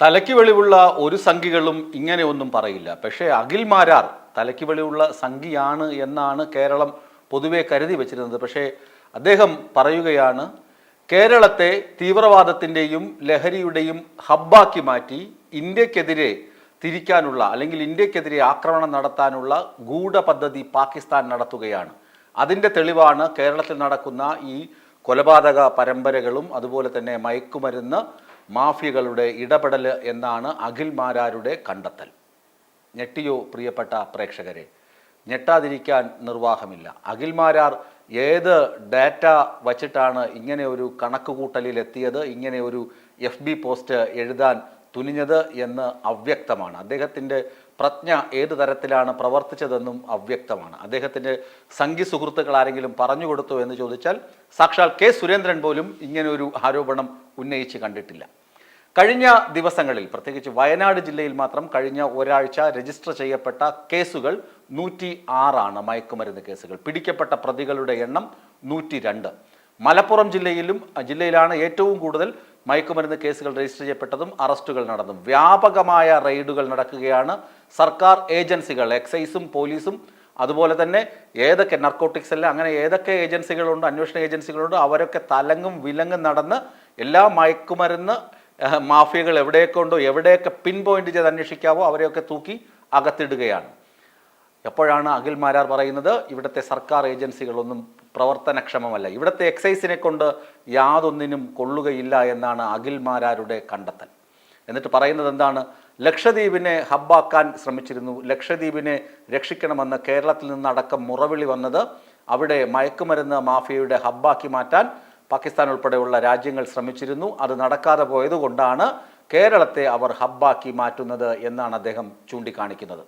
തലയ്ക്ക് വെളിവുള്ള ഒരു സംഖികളും ഇങ്ങനെ ഒന്നും പറയില്ല. പക്ഷേ അഖിൽ മാരാർ തലയ്ക്ക് വെളിവുള്ള സംഖിയാണ് എന്നാണ് കേരളം പൊതുവെ കരുതി വച്ചിരുന്നത്. പക്ഷേ അദ്ദേഹം പറയുകയാണ് കേരളത്തെ തീവ്രവാദത്തിന്റെയും ലഹരിയുടെയും ഹബ്ബാക്കി മാറ്റി ഇന്ത്യക്കെതിരെ തിരിക്കാനുള്ള അല്ലെങ്കിൽ ഇന്ത്യക്കെതിരെ ആക്രമണം നടത്താനുള്ള ഗൂഢപദ്ധതി പാകിസ്ഥാൻ നടത്തുകയാണ്. അതിന്റെ തെളിവാണ് കേരളത്തിൽ നടക്കുന്ന ഈ കൊലപാതക പരമ്പരകളും അതുപോലെ തന്നെ മയക്കുമരുന്ന് മാഫിയകളുടെ ഇടപെടൽ എന്നാണ് അഖിൽ മാരാരുടെ കണ്ടെത്തൽ. ഞെട്ടിയോ പ്രിയപ്പെട്ട പ്രേക്ഷകരെ. ഞെട്ടാതിരിക്കാൻ നിർവാഹമില്ല. അഖിൽമാരാർ ഏത് ഡാറ്റ വച്ചിട്ടാണ് ഇങ്ങനെ ഒരു കണക്ക് കൂട്ടലിൽ എത്തിയത് ഇങ്ങനെ ഒരു എഫ് ബി പോസ്റ്റ് എഴുതാൻ തുനിഞ്ഞത് എന്ന് അവ്യക്തമാണ്. അദ്ദേഹത്തിന്റെ പ്രജ്ഞ ഏത് തരത്തിലാണ് പ്രവർത്തിച്ചതെന്നും അവ്യക്തമാണ്. അദ്ദേഹത്തിന്റെ സംഘി സുഹൃത്തുക്കൾ ആരെങ്കിലും പറഞ്ഞു കൊടുത്തു എന്ന് ചോദിച്ചാൽ സാക്ഷാൽ കെ സുരേന്ദ്രൻ പോലും ഇങ്ങനെ ഒരു ആരോപണം ഉന്നയിച്ച് കണ്ടിട്ടില്ല. കഴിഞ്ഞ ദിവസങ്ങളിൽ പ്രത്യേകിച്ച് വയനാട് ജില്ലയിൽ മാത്രം കഴിഞ്ഞ ഒരാഴ്ച രജിസ്റ്റർ ചെയ്യപ്പെട്ട കേസുകൾ നൂറ്റി ആറാണ് മയക്കുമരുന്ന് കേസുകൾ. പിടിക്കപ്പെട്ട പ്രതികളുടെ എണ്ണം നൂറ്റി രണ്ട് മലപ്പുറം ജില്ലയിലും ജില്ലയിലാണ് ഏറ്റവും കൂടുതൽ മയക്കുമരുന്ന് കേസുകൾ രജിസ്റ്റർ ചെയ്യപ്പെട്ടതും അറസ്റ്റുകൾ നടന്നും വ്യാപകമായ റെയ്ഡുകൾ നടക്കുകയാണ് സർക്കാർ ഏജൻസികൾ എക്സൈസും പോലീസും. അതുപോലെ തന്നെ ഏതൊക്കെ നർക്കോട്ടിക്സ് എല്ലാം അങ്ങനെ ഏതൊക്കെ ഏജൻസികളുണ്ട് അന്വേഷണ ഏജൻസികളുണ്ട് അവരൊക്കെ തലങ്ങും വിലങ്ങും നടന്ന് എല്ലാ മയക്കുമരുന്ന് മാഫിയകൾ എവിടെയൊക്കെ ഉണ്ടോ എവിടെയൊക്കെ പിൻ പോയിന്റ് ചെയ്ത് അന്വേഷിക്കാവോ അവരെയൊക്കെ തൂക്കി അകത്തിടുകയാണ്. എപ്പോഴാണ് അഖിൽ മാരാർ പറയുന്നത്? ഇവിടുത്തെ സർക്കാർ ഏജൻസികളൊന്നും പ്രവർത്തനക്ഷമമല്ല. ഇവിടുത്തെ എക്സൈസിനെ കൊണ്ട് യാതൊന്നിനും കൊള്ളുകയില്ല എന്നാണ് അഖിൽ മാരാരുടെ കണ്ടെത്തൽ. എന്നിട്ട് പറയുന്നത് എന്താണ്? ലക്ഷദ്വീപിനെ ഹബ്ബാക്കാൻ ശ്രമിച്ചിരുന്നു. ലക്ഷദ്വീപിനെ രക്ഷിക്കണമെന്ന് കേരളത്തിൽ നിന്നടക്കം മുറവിളി വന്നത് അവിടെ മയക്കുമരുന്ന് മാഫിയയുടെ ഹബ്ബാക്കി മാറ്റാൻ പാകിസ്ഥാൻ ഉൾപ്പെടെയുള്ള രാജ്യങ്ങൾ ശ്രമിച്ചിരുന്നു. അത് നടക്കാതെ പോയതുകൊണ്ടാണ് കേരളത്തെ അവർ ഹബ്ബാക്കി മാറ്റുന്നത് എന്നാണ് അദ്ദേഹം ചൂണ്ടിക്കാണിക്കുന്നത്.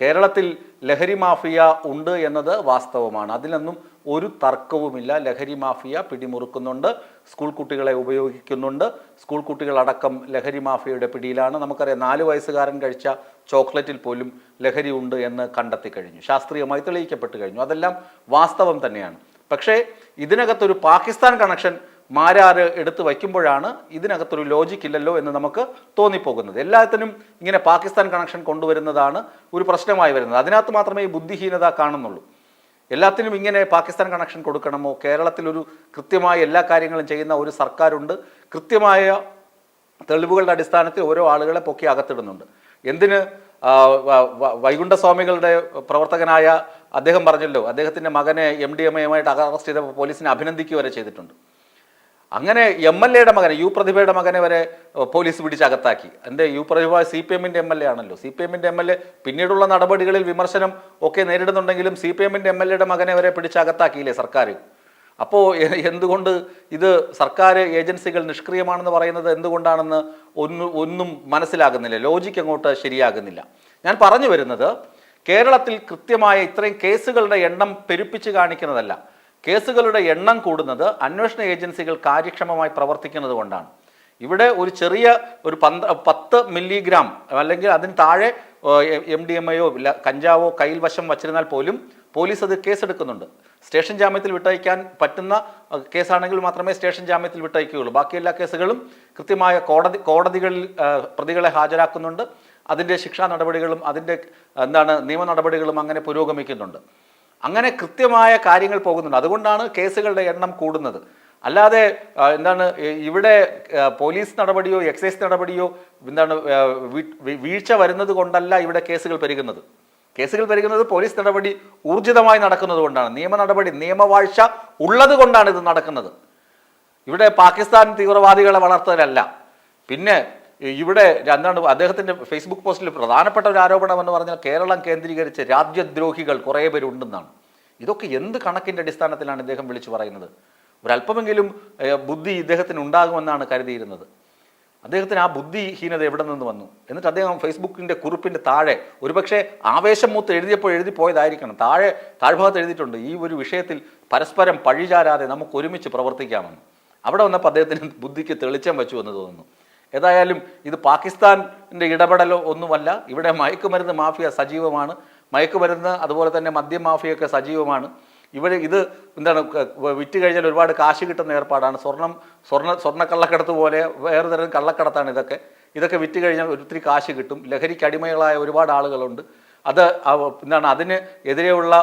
കേരളത്തിൽ ലഹരി മാഫിയ ഉണ്ട് എന്നത് വാസ്തവമാണ്. അതിലൊന്നും ഒരു തർക്കവുമില്ല. ലഹരി മാഫിയ പിടിമുറുക്കുന്നുണ്ട്. സ്കൂൾ കുട്ടികളെ ഉപയോഗിക്കുന്നുണ്ട്. സ്കൂൾ കുട്ടികളടക്കം ലഹരി മാഫിയയുടെ പിടിയിലാണ്. നമുക്കറിയാം നാല് വയസ്സുകാരൻ കഴിച്ച ചോക്ലേറ്റിൽ പോലും ലഹരി ഉണ്ട് എന്ന് കണ്ടെത്തി കഴിഞ്ഞു. ശാസ്ത്രീയമായി തെളിയിക്കപ്പെട്ട് കഴിഞ്ഞു. അതെല്ലാം വാസ്തവം തന്നെയാണ്. പക്ഷേ ഇതിനകത്തൊരു പാകിസ്ഥാൻ കണക്ഷൻ മാരാറ് എടുത്തു വയ്ക്കുമ്പോഴാണ് ഇതിനകത്തൊരു ലോജിക്ക് ഇല്ലല്ലോ എന്ന് നമുക്ക് തോന്നിപ്പോകുന്നത്. എല്ലാത്തിനും ഇങ്ങനെ പാകിസ്ഥാൻ കണക്ഷൻ കൊണ്ടുവരുന്നതാണ് ഒരു പ്രശ്നമായി വരുന്നത്. അതിനകത്ത് മാത്രമേ ബുദ്ധിഹീനത കാണുന്നുള്ളൂ. എല്ലാത്തിനും ഇങ്ങനെ പാകിസ്ഥാൻ കണക്ഷൻ കൊടുക്കണമോ? കേരളത്തിലൊരു കൃത്യമായ എല്ലാ കാര്യങ്ങളും ചെയ്യുന്ന ഒരു സർക്കാരുണ്ട്. കൃത്യമായ തെളിവുകളുടെ അടിസ്ഥാനത്തിൽ ഓരോ ആളുകളെ പൊക്കി അകത്തിടുന്നുണ്ട്. എന്തിന് വൈകുണ്ഠസ്വാമികളുടെ പ്രവർത്തകനായ അദ്ദേഹം പറഞ്ഞല്ലോ അദ്ദേഹത്തിന്റെ മകനെ എം ഡി എം എയുമായിട്ട് അറസ്റ്റ് ചെയ്തപ്പോൾ പോലീസിനെ അഭിനന്ദിക്കുക വരെ ചെയ്തിട്ടുണ്ട്. അങ്ങനെ എം എൽ എയുടെ മകനെ യു പ്രതിഭയുടെ മകനെ വരെ പോലീസ് പിടിച്ചകത്താക്കി എന്റെ യു പ്രതിഭ സി പി എമ്മിന്റെ എം എൽ എ ആണല്ലോ. സി പി എമ്മിന്റെ എം എൽ എ പിന്നീടുള്ള നടപടികളിൽ വിമർശനം ഒക്കെ നേരിടുന്നുണ്ടെങ്കിലും സി പി എമ്മിന്റെ എം എൽ എയുടെ മകനെ വരെ പിടിച്ചകത്താക്കിയില്ലേ സർക്കാർ? അപ്പോൾ എന്തുകൊണ്ട് ഇത് സർക്കാർ ഏജൻസികൾ നിഷ്ക്രിയമാണെന്ന് പറയുന്നത് എന്തുകൊണ്ടാണെന്ന് ഒന്നും ഒന്നും മനസ്സിലാകുന്നില്ല. ലോജിക്ക് അങ്ങോട്ട് ശരിയാകുന്നില്ല. ഞാൻ പറഞ്ഞു വരുന്നത് കേരളത്തിൽ കൃത്യമായ ഇത്രയും കേസുകളുടെ എണ്ണം പെരുപ്പിച്ച് കാണിക്കുന്നതല്ല. കേസുകളുടെ എണ്ണം കൂടുന്നത് അന്വേഷണ ഏജൻസികൾ കാര്യക്ഷമമായി പ്രവർത്തിക്കുന്നത് കൊണ്ടാണ്. ഇവിടെ ഒരു ചെറിയ ഒരു പന്ത്ര പത്ത് മില്ലിഗ്രാം അല്ലെങ്കിൽ അതിന് താഴെ എം ഡി എം എയോ കഞ്ചാവോ കയ്യിൽ വശം വച്ചിരുന്നാൽ പോലും പോലീസ് അത് കേസെടുക്കുന്നുണ്ട്. സ്റ്റേഷൻ ജാമ്യത്തിൽ വിട്ടയക്കാൻ പറ്റുന്ന കേസാണെങ്കിൽ മാത്രമേ സ്റ്റേഷൻ ജാമ്യത്തിൽ വിട്ടയക്കുകയുള്ളൂ. ബാക്കി എല്ലാ കേസുകളും കൃത്യമായ കോടതി കോടതികളിൽ പ്രതികളെ ഹാജരാക്കുന്നുണ്ട്. അതിന്റെ ശിക്ഷാ നടപടികളും അതിന്റെ എന്താണ് നിയമ നടപടികളും അങ്ങനെ പുരോഗമിക്കുന്നുണ്ട്. അങ്ങനെ കൃത്യമായ കാര്യങ്ങൾ പോകുന്നുണ്ട്. അതുകൊണ്ടാണ് കേസുകളുടെ എണ്ണം കൂടുന്നത്. അല്ലാതെ എന്താണ് ഇവിടെ പോലീസ് നടപടിയോ എക്സൈസ് നടപടിയോ എന്താണ് വീഴ്ച വരുന്നത് കൊണ്ടല്ല ഇവിടെ കേസുകൾ പെരുകുന്നത്. കേസുകൾ പരിഗണിക്കുന്നത് പോലീസ് നടപടി ഊർജിതമായി നടക്കുന്നത് കൊണ്ടാണ്. നിയമ നടപടി നിയമവാഴ്ച ഉള്ളത് കൊണ്ടാണ് ഇത് നടക്കുന്നത്. ഇവിടെ പാകിസ്ഥാൻ തീവ്രവാദികളെ വളർത്തലല്ല. പിന്നെ ഇവിടെ എന്താണ് അദ്ദേഹത്തിന്റെ ഫേസ്ബുക്ക് പോസ്റ്റിൽ പ്രധാനപ്പെട്ട ഒരു ആരോപണം എന്ന് പറഞ്ഞാൽ കേരളം കേന്ദ്രീകരിച്ച് രാജ്യദ്രോഹികൾ കുറേ പേരുണ്ടെന്നാണ് ഇതൊക്കെ എന്ത് കണക്കിന്റെ അടിസ്ഥാനത്തിലാണ് ഇദ്ദേഹം വിളിച്ചു പറയുന്നത്? ഒരല്പമെങ്കിലും ബുദ്ധി ഇദ്ദേഹത്തിന് ഉണ്ടാകുമെന്നാണ് കരുതിയിരുന്നത്. അദ്ദേഹത്തിന് ആ ബുദ്ധിഹീനത എവിടെ നിന്ന് വന്നു? എന്നിട്ട് അദ്ദേഹം ഫേസ്ബുക്കിന്റെ കുറിപ്പിന്റെ താഴെ ഒരുപക്ഷെ ആവേശം മൂത്ത് എഴുതിയപ്പോൾ എഴുതി പോയതായിരിക്കണം. താഴെ താഴ്ഭാഗത്ത് എഴുതിയിട്ടുണ്ട് ഈ ഒരു വിഷയത്തിൽ പരസ്പരം പഴിചാരാതെ നമുക്ക് ഒരുമിച്ച് പ്രവർത്തിക്കാമെന്ന്. അവിടെ വന്നപ്പോൾ അദ്ദേഹത്തിന് ബുദ്ധിക്ക് തെളിച്ചം വെച്ചു എന്ന് തോന്നുന്നു. ഏതായാലും ഇത് പാകിസ്ഥാന്റെ ഇടപെടലോ ഒന്നുമല്ല. ഇവിടെ മയക്കുമരുന്ന് മാഫിയ സജീവമാണ്. മയക്കുമരുന്ന് അതുപോലെ തന്നെ മദ്യം മാഫിയൊക്കെ സജീവമാണ്. ഇവർ ഇത് എന്താണ് വിറ്റ് കഴിഞ്ഞാൽ ഒരുപാട് കാശ് കിട്ടുന്ന ഏർപ്പാടാണ്. സ്വർണം സ്വർണ സ്വർണ കള്ളക്കടത്ത് പോലെ വേറെ തരം കള്ളക്കടത്താണ് ഇതൊക്കെ. ഇതൊക്കെ വിറ്റ് കഴിഞ്ഞാൽ ഒത്തിരി കാശ് കിട്ടും. ലഹരിക്ക് അടിമകളായ ഒരുപാട് ആളുകളുണ്ട്. അത് എന്താണ് അതിന് എതിരെയുള്ള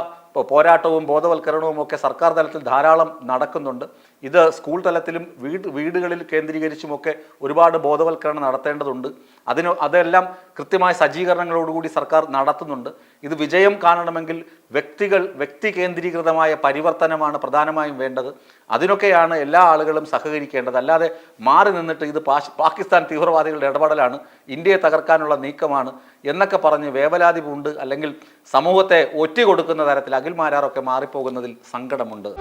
പോരാട്ടവും ബോധവൽക്കരണവും ഒക്കെ സർക്കാർ തലത്തിൽ ധാരാളം നടക്കുന്നുണ്ട്. ഇത് സ്കൂൾ തലത്തിലും വീട് വീടുകളിൽ കേന്ദ്രീകരിച്ചുമൊക്കെ ഒരുപാട് ബോധവൽക്കരണം നടത്തേണ്ടതുണ്ട്. അതിന് അതെല്ലാം കൃത്യമായ സജ്ജീകരണങ്ങളോടുകൂടി സർക്കാർ നടത്തുന്നുണ്ട്. ഇത് വിജയം കാണണമെങ്കിൽ വ്യക്തികൾ വ്യക്തി കേന്ദ്രീകൃതമായ പരിവർത്തനമാണ് പ്രധാനമായും വേണ്ടത്. അതിനൊക്കെയാണ് എല്ലാ ആളുകളും സഹകരിക്കേണ്ടത്. അല്ലാതെ മാറി നിന്നിട്ട് ഇത് പാകിസ്ഥാൻ തീവ്രവാദികളുടെ ഇടപെടലാണ് ഇന്ത്യയെ തകർക്കാനുള്ള നീക്കമാണ് എന്നൊക്കെ പറഞ്ഞ് വേവലാതി പൂണ്ട് അല്ലെങ്കിൽ സമൂഹത്തെ ഒറ്റ കൊടുക്കുന്ന തരത്തിൽ അഖിൽ മാരാറൊക്കെ മാറിപ്പോകുന്നതിൽ സങ്കടമുണ്ട്.